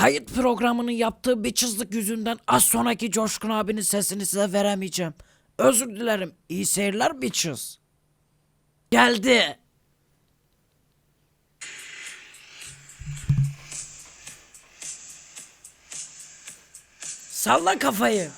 Kayıt programının yaptığı bir çizlik yüzünden az sonraki Coşkun abinin sesini size veremeyeceğim. Özür dilerim. İyi seyirler bitches. Geldi. Salla kafayı.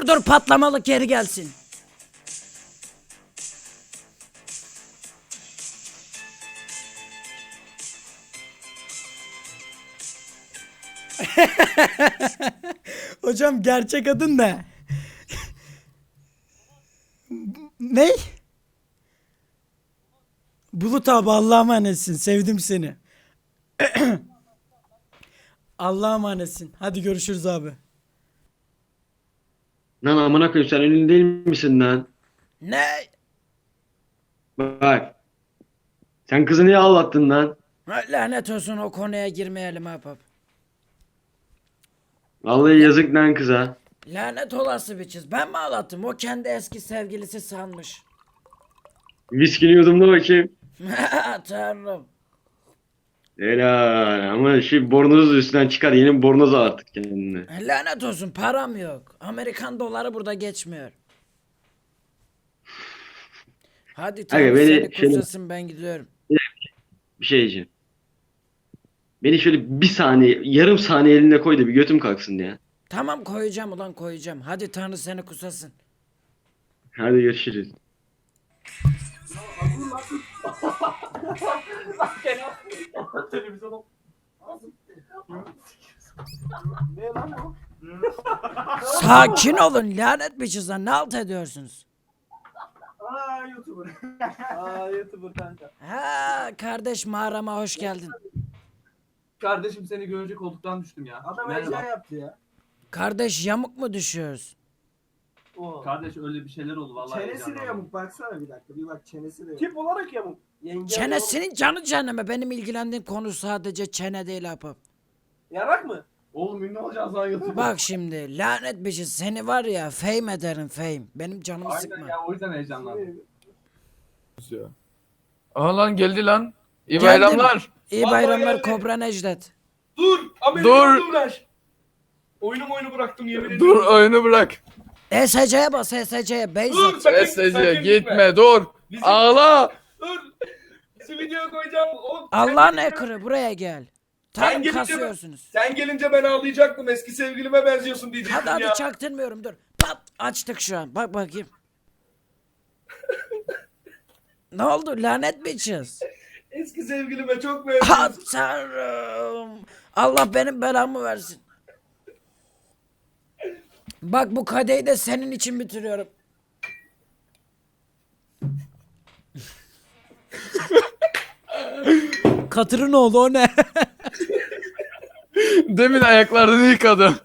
Dur dur patlamalık geri gelsin. Hocam gerçek adın ne? ne? Bulut abi Allah'a emanetsin. Sevdim seni. Allah'a emanetsin. Hadi görüşürüz abi. Lan amına koyayım sen ünlü değil misin lan? Ne? Bak. Sen kızı niye ağlattın lan? Ha, Lanet olsun o konuya girmeyelim abi. Vallahi yazık lan kıza. Lanet olası bir çiz. Ben mi ağlattım? O kendi eski sevgilisi sanmış. Viskini yudumla bakayım. Tanrım. Helal ama şu bornozu üstünden çıkar. Yeni bornoz al artık kendine. Lanet olsun param yok. Amerikan doları burada geçmiyor. Hadi Tanrı beni seni şöyle- kursasın ben gidiyorum. Bir şey diyeceğim. Beni şöyle bir saniye, yarım saniye eline koy da bir götüm kalksın ya. Tamam koyacağım ulan koyacağım. Hadi Tanrı seni kusasın. Hadi görüşürüz. Sakin olun lanet bir çizden ne alt ediyorsunuz? Aa YouTuber. Aa YouTuber kanka. Ha kardeş mağarama hoş geldin. Kardeşim seni görünce koltuktan düştüm ya. Adam Merhaba. heyecan yaptı ya. Kardeş yamuk mu düşüyoruz? O. Kardeş öyle bir şeyler oldu vallahi. Çenesi de heyecanlandım. yamuk baksana bir dakika. Bir bak çenesi de yamuk. Tip olarak yamuk. Yenge Çenesinin canı cehenneme. Benim ilgilendiğim konu sadece çene değil apap. Yarak mı? Oğlum ünlü olacaksın lan YouTube'da. Bak şimdi lanet bir şey seni var ya fame ederim fame. Benim canımı Aynen sıkma. ya o yüzden heyecanlandım. Aa lan geldi lan. İyi Geldim. bayramlar. İyi Vallahi bayramlar geldi. Kobra Necdet. Dur! Amerikan Dur. dublaj. Oyunum oyunu bıraktım yemin ediyorum. Dur oyunu bırak. ESC'ye bas base Dur! at. sakın- SSC sakın gitme dur. Bizim- Ağla. Dur! Şu videoyu koyacağım. O, Allah'ın ekürü buraya gel. Sen Tam gelince- kasıyorsunuz. sen gelince ben ağlayacaktım. Eski sevgilime benziyorsun diyecektim Hadi hadi ya. çaktırmıyorum dur. Pat açtık şu an. Bak bakayım. ne oldu lanet bitches? Eski sevgilime çok benziyorsun. tanrım. Allah benim belamı versin. Bak bu kadeyi de senin için bitiriyorum. Katırın oğlu o ne? Demin ayaklarını yıkadım.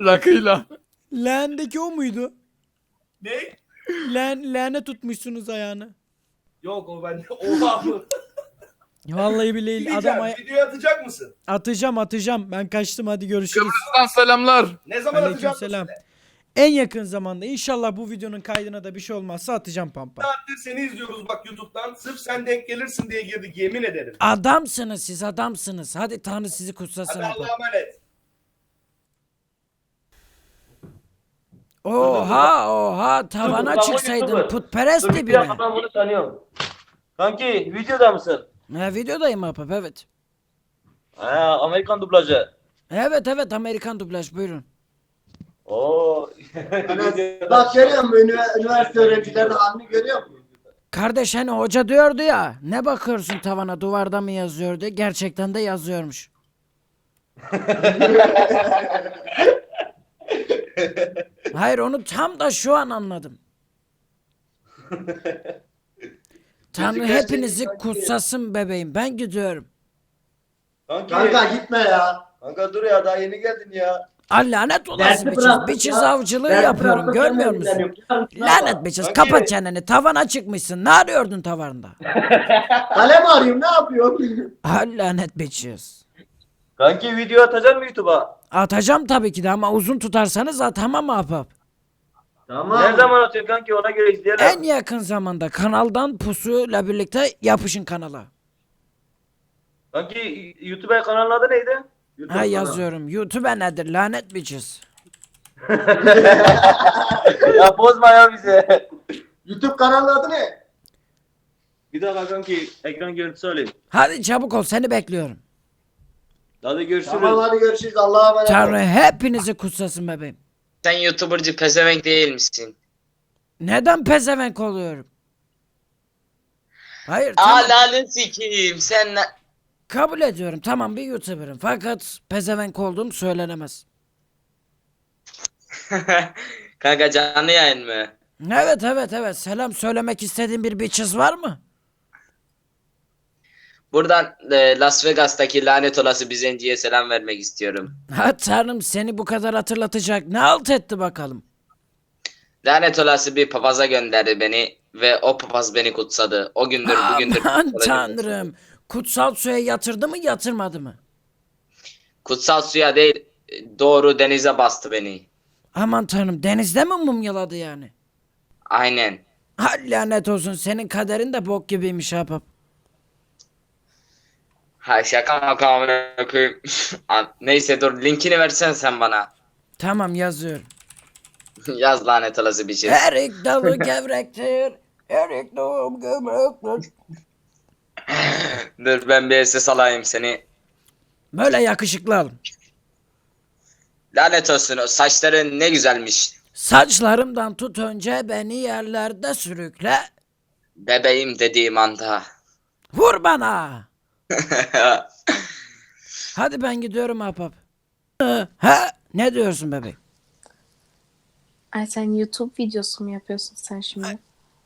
Rakıyla. Leğendeki o muydu? ne? Leğen, leğene tutmuşsunuz ayağını. Yok o bende. Oha. Vallahi billahi adam ay- videoyu atacak mısın? atacağım atacağım. Ben kaçtım hadi görüşürüz. Kıbrıs'tan selamlar. Ne zaman atacaksın? Aleykümselam. En yakın zamanda inşallah bu videonun kaydına da bir şey olmazsa atacağım pampa. saattir seni izliyoruz bak YouTube'dan. Sırf sen denk gelirsin diye girdik yemin ederim. Adamsınız siz adamsınız. Hadi Tanrı sizi kutsasın. Hadi. Allah'a emanet. Oha oha tavana Dur, çıksaydın YouTuber. putperest Dur gibi. bir dakika ben bunu tanıyorum. Kanki videoda mısın? Ha, videodayım apap evet. Ha Amerikan dublajı. Evet evet Amerikan dublaj buyurun. Oo. Bak görüyor musun Ünivers- üniversite öğrencilerinin halini görüyor musun? Kardeş hani hoca diyordu ya ne bakıyorsun tavana duvarda mı yazıyordu gerçekten de yazıyormuş. Hayır onu tam da şu an anladım. Tanrı hepinizi kutsasın bebeğim ben gidiyorum. Kanki. Kanka gitme ya. Kanka dur ya daha yeni geldin ya. Al lanet olası Dersi bıraktık Bitches ya. avcılığı Dersi yapıyorum bıraktık, görmüyor musun? Lanet bitches Kanki- kapat çeneni tavana çıkmışsın. Ne arıyordun tavanda? Kalem arıyorum ne yapıyorsun? Al lanet bitches. Kanki video atacak mı YouTube'a? Atacağım tabii ki de ama uzun tutarsanız atamam ahbap. Tamam. Ne zaman atıyorsun kanki ona göre izleyelim. En yakın zamanda kanaldan pusuyla birlikte yapışın kanala. Kanki YouTube kanalın adı neydi? YouTube Ha kanalı. yazıyorum. YouTube nedir lanet bitches. ya bozma ya bize. YouTube kanalının adı ne? Bir dakika kanki ekran görüntüsü alayım. Hadi çabuk ol seni bekliyorum. Hadi görüşürüz. Tamam hadi görüşürüz. Allah'a emanet. Tanrı hepinizi kutsasın bebeğim. Sen YouTuber'cı pezevenk değil misin? Neden pezevenk oluyorum? Hayır tamam. Aa lanet sikiyim sen ne... Kabul ediyorum tamam bir YouTuber'ım fakat pezevenk olduğum söylenemez. Kanka canlı yayın mı? Evet evet evet selam söylemek istediğin bir bitches var mı? Buradan e, Las Vegas'taki lanet olası bir zenciye selam vermek istiyorum. Ha tanrım seni bu kadar hatırlatacak ne alt etti bakalım. Lanet olası bir papaza gönderdi beni ve o papaz beni kutsadı. O gündür bugündür. Aman tanrım. Kutsal suya yatırdı mı yatırmadı mı? Kutsal suya değil doğru denize bastı beni. Aman tanrım denizde mi mumyaladı yani? Aynen. Ha lanet olsun senin kaderin de bok gibiymiş ahbap. Ha şaka maka amına koyayım. Neyse dur linkini versen sen bana. Tamam yazıyorum. Yaz lanet olası bir şey. Erik dalı gevrektir. Erik dalı gevrektir. Dur ben bir ses alayım seni. Böyle yakışıklı alın. Lanet olsun o saçların ne güzelmiş. Saçlarımdan tut önce beni yerlerde sürükle. Bebeğim dediğim anda. Vur bana. Hadi ben gidiyorum ahbap. Ha? Ne diyorsun bebek? Ay sen YouTube videosu mu yapıyorsun sen şimdi?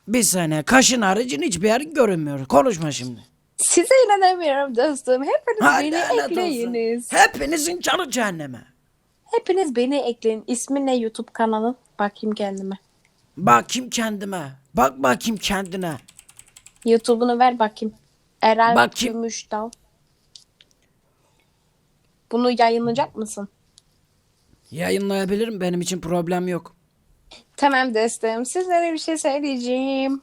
Bir saniye kaşın haricin hiçbir yerin görünmüyor. Konuşma şimdi. Size inanamıyorum dostum. Hepiniz Ha, beni lanet olsun. ekleyiniz. Hepinizin canı cehenneme. Hepiniz beni ekleyin. İsmi ne YouTube kanalın? Bakayım kendime. Bakayım kendime. Bak bakayım kendine. YouTube'unu ver bakayım. Erel Bakayım. Gümüşdal. Bunu yayınlayacak mısın? Yayınlayabilirim benim için problem yok. Tamam dostum. Sizlere bir şey söyleyeceğim.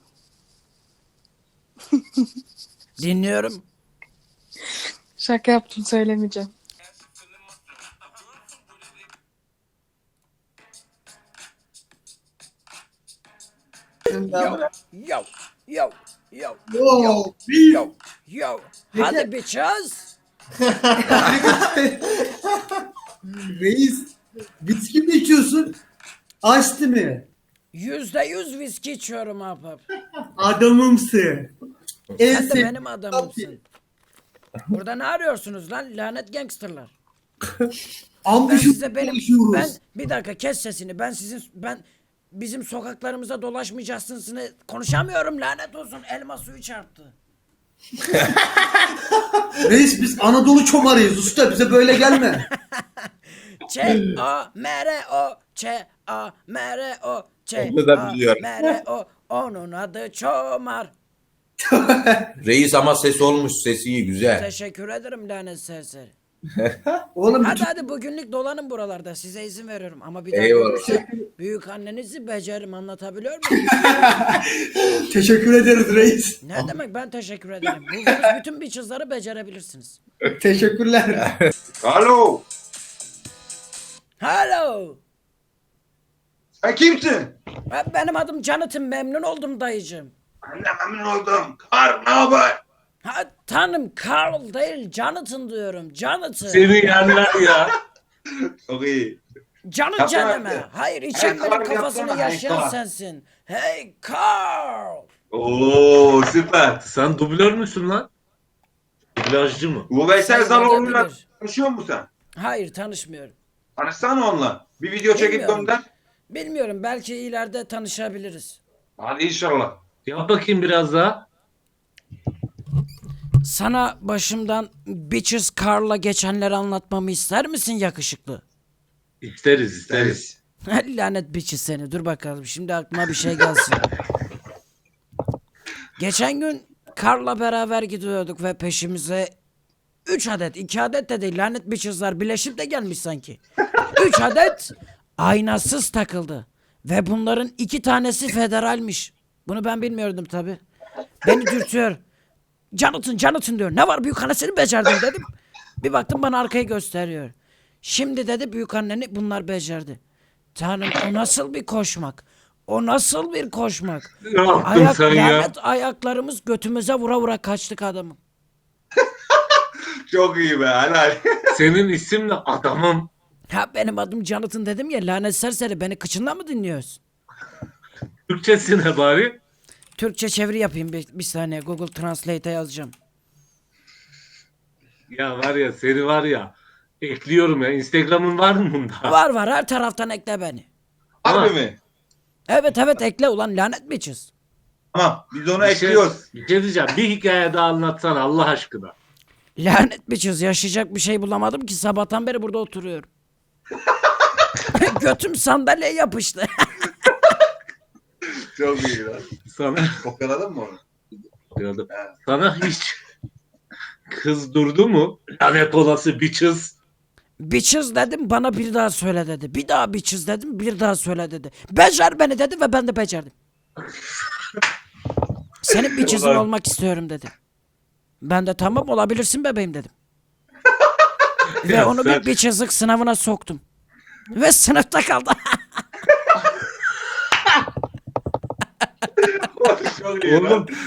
Dinliyorum. Şaka yaptım söylemeyeceğim. Yo yo yo yo Yo, yo yo. Hadi bitches. reis viski mi içiyorsun? Açtı mı? Yüzde yüz viski içiyorum ahbap. Adamımsın. En Sen de sev- benim adamımsın. Burada ne arıyorsunuz lan lanet gangsterlar? Ben Ambuşu size benim konuşuyoruz. ben bir dakika kes sesini. Ben sizin ben bizim sokaklarımıza dolaşmayacaksınız. Konuşamıyorum lanet olsun. Elma suyu çarptı. Reis biz Anadolu çomarıyız usta bize böyle gelme. Ç A M R O Ç A M R O Ç Onu da A biliyorum. M R O onun adı Çomar. Reis ama ses olmuş. Sesi iyi güzel. Teşekkür ederim lanet serseri. Oğlum Hadi hadi bugünlük dolanın buralarda. Size izin veriyorum. Ama bir daha Eyvallah. görürsem büyük annenizi beceririm anlatabiliyor muyum? teşekkür ederiz reis. Ne demek ben teşekkür ederim. Bulduğunuz bütün bitches'ları becerebilirsiniz. Teşekkürler. Alo. Hello. Sen kimsin? Ben- Benim adım Jonathan. Memnun oldum dayıcım. Ben de memnun oldum. Kar ne haber? Ha tanrım Carl değil Jonathan diyorum. Jonathan. Seni yerler ya. Çok iyi. Canın Yapma. cehenneme. Hayır Hey, içimlerin Carl, kafasını yapsana, hey, yaşayan Carl. sensin. Hey Carl. Oo süper. Sen dublör müsün lan? Dublajcı mı? Bu Veysel Zaloğlu'yla tanışıyor musun sen? Hayır tanışmıyorum. Tanışsana onunla. Bir video çekip Bilmiyorum. gönder. Bilmiyorum belki ileride tanışabiliriz. Hadi inşallah. Yap bakayım biraz daha. Sana başımdan Bitches Carl'la geçenleri anlatmamı ister misin yakışıklı? İsteriz isteriz. Lanet biçi seni. Dur bakalım. Şimdi aklıma bir şey gelsin. Geçen gün Karla beraber gidiyorduk ve peşimize 3 adet, 2 adet de değil lanet biçizler birleşip de gelmiş sanki. 3 adet aynasız takıldı. Ve bunların iki tanesi federalmiş. Bunu ben bilmiyordum tabi. Beni dürtüyor. Jonathan, Jonathan diyor. Ne var büyük anne seni becerdin dedim. Bir baktım bana arkayı gösteriyor. Şimdi dedi büyük anneni bunlar becerdi. Tanrım o nasıl bir koşmak? O nasıl bir koşmak? Ne yaptın Ayak, sen ya? lanet ayaklarımız götümüze vura vura kaçtık adamım. Çok iyi be helal. Senin isim ne adamım? Ha benim adım Jonathan dedim ya lanet serseri beni kıçından mı dinliyorsun? Türkçesi ne bari? Türkçe çeviri yapayım bir, bir saniye Google Translate'e yazacağım. Ya var ya seni var ya ekliyorum ya. Instagram'ın var mı bunda? Var var her taraftan ekle beni. Harbi mi? Evet evet ekle ulan lanet biçiz. Tamam biz onu Bir şey, ekliyoruz. bir şey diyeceğim. Bir hikaye daha anlatsana Allah aşkına. Lanet biçiz yaşayacak bir şey bulamadım ki sabahtan beri burada oturuyorum. Götüm sandalyeye yapıştı. Çok iyi lan. Sana, Kopyaladın mı onu? Diyordum. sana hiç kız durdu mu? Lanet olası bir kız. biçiz dedim bana bir daha söyle dedi. Bir daha biçiz dedim bir daha söyle dedi. Becer beni dedi ve ben de becerdim. Senin biçizin Ulan. olmak istiyorum dedi. Ben de tamam olabilirsin bebeğim dedim. ve Ya onu sen- bir biçizlik sınavına soktum. Ve sınıfta kaldı. Çok iyi Oğlum